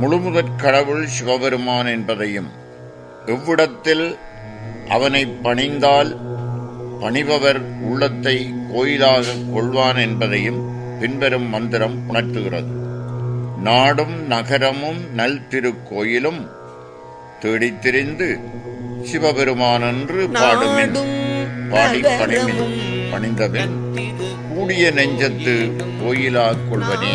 முழுமுதற் கடவுள் சிவபெருமான் என்பதையும் எவ்விடத்தில் அவனை பணிந்தால் பணிபவர் உள்ளத்தை கோயிலாக கொள்வான் என்பதையும் பின்வரும் மந்திரம் உணர்த்துகிறது. நாடும் நகரமும் நல் திருக்கோயிலும் தேடித் திரிந்து சிவபெருமானென்று பாடுமின் பாடி பணிமின் பணிந்தபின் கூடிய நெஞ்சத்து கோயிலா கொள்வனே.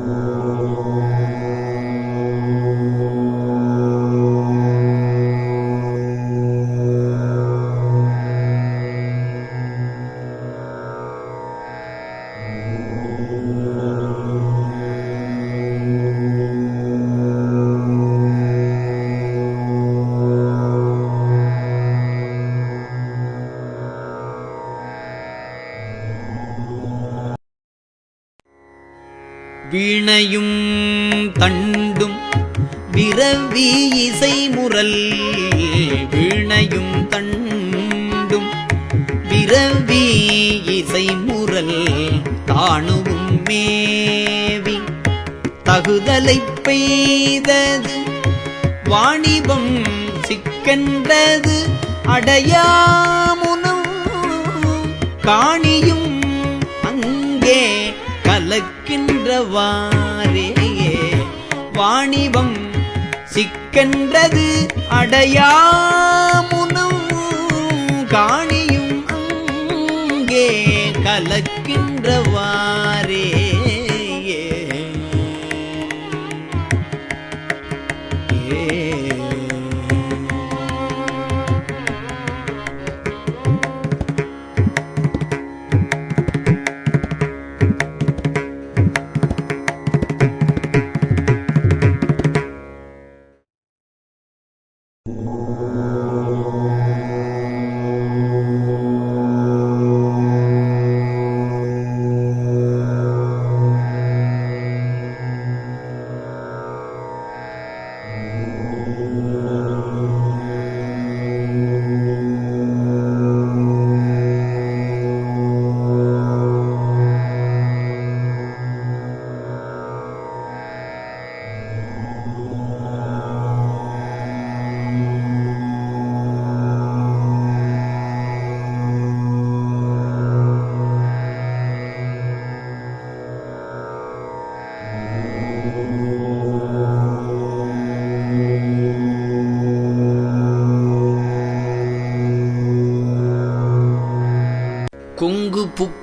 வீணையும் தண்டும் விரவி இசை முரல் வீணையும் தண்டும் விரவி இசை முரல் தானுவும் மேவி. தகுதலை பெய்தது வாணிபம் சிக்கென்றது அடையாமுனும் காணியும் கலக்கின்றவாறே வாணிபம் சிக்கென்றது அடையாமுனும் காணியும் அங்கே கலக்கின்றவாறே குங்கு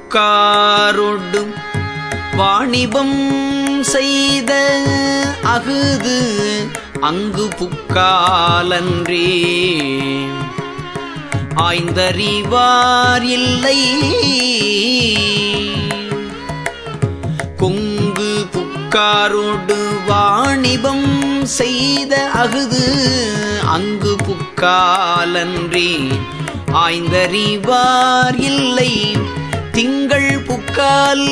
புக்காரொடும் வாணிபம் செய்த அகுது அங்கு புக்காலன்றே. ஆய்ந்தறிவார் இல்லை. கொங்கு புக்காரோடு வாணிபம் செய்த அகுது அங்கு புக்காலன்றி. ஆய்ந்தறிவார் இல்லை. திங்கள் புக்கால்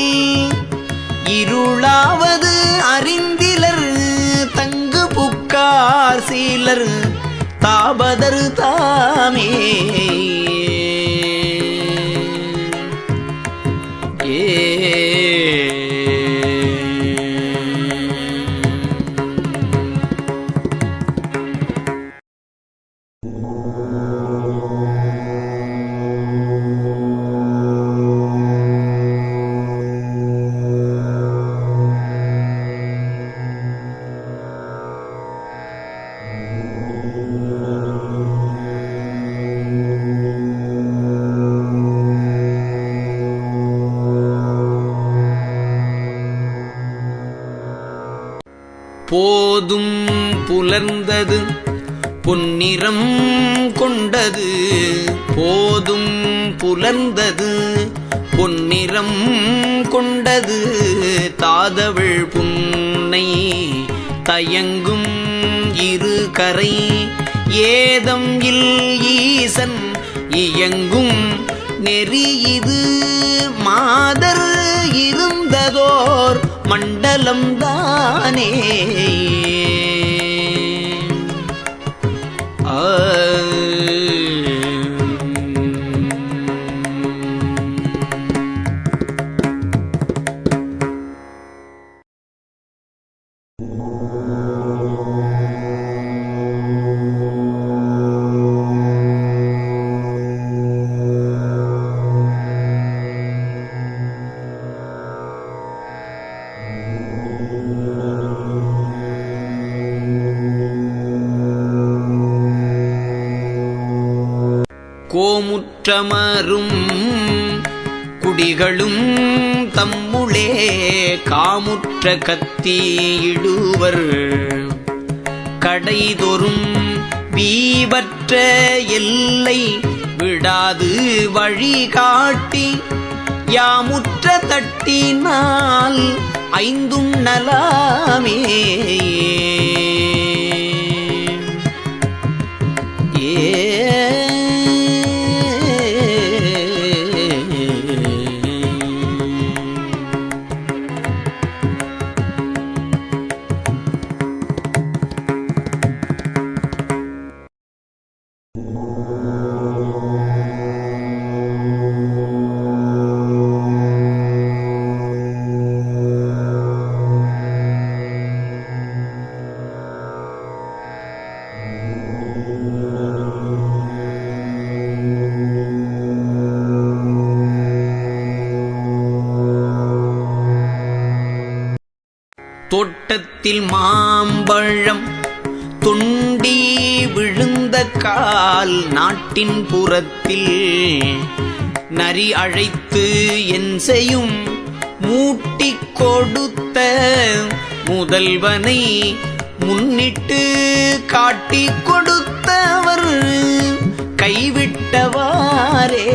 இருளாவது அறிந்திலர் தங்கு புக்கார் சீலர் தாபதர் தாமே. போதும் புலர்ந்தது பொன்னிறம் கொண்டது. போதும் புலர்ந்தது பொன்னிறம் கொண்டது. தாதவள் புன்னை தயங்கும் இரு கரை ஏதம் இல் ஈசன் இயங்கும் நெறி இது. மாதர் இருந்ததோர் மண்டலம் தானே ஆ. கோமுற்றமரும் குடிகளும் தம்முளே காமுற்ற கத்தியிடுவர். கடைதொறும் வீவற்ற எல்லை விடாது வழிகாட்டி. யாமுற்ற தட்டினால் ஐந்தும் நலாமே. தோட்டத்தில் மாம்பழம் துண்டி விழுந்த கால் நாட்டின் புறத்தில். நரி அழைத்து என் செய்யும் மூட்டி கொடுத்த முதல்வனை முன்னிட்டு காட்டி கொடுத்தவர். கைவிட்டவாரே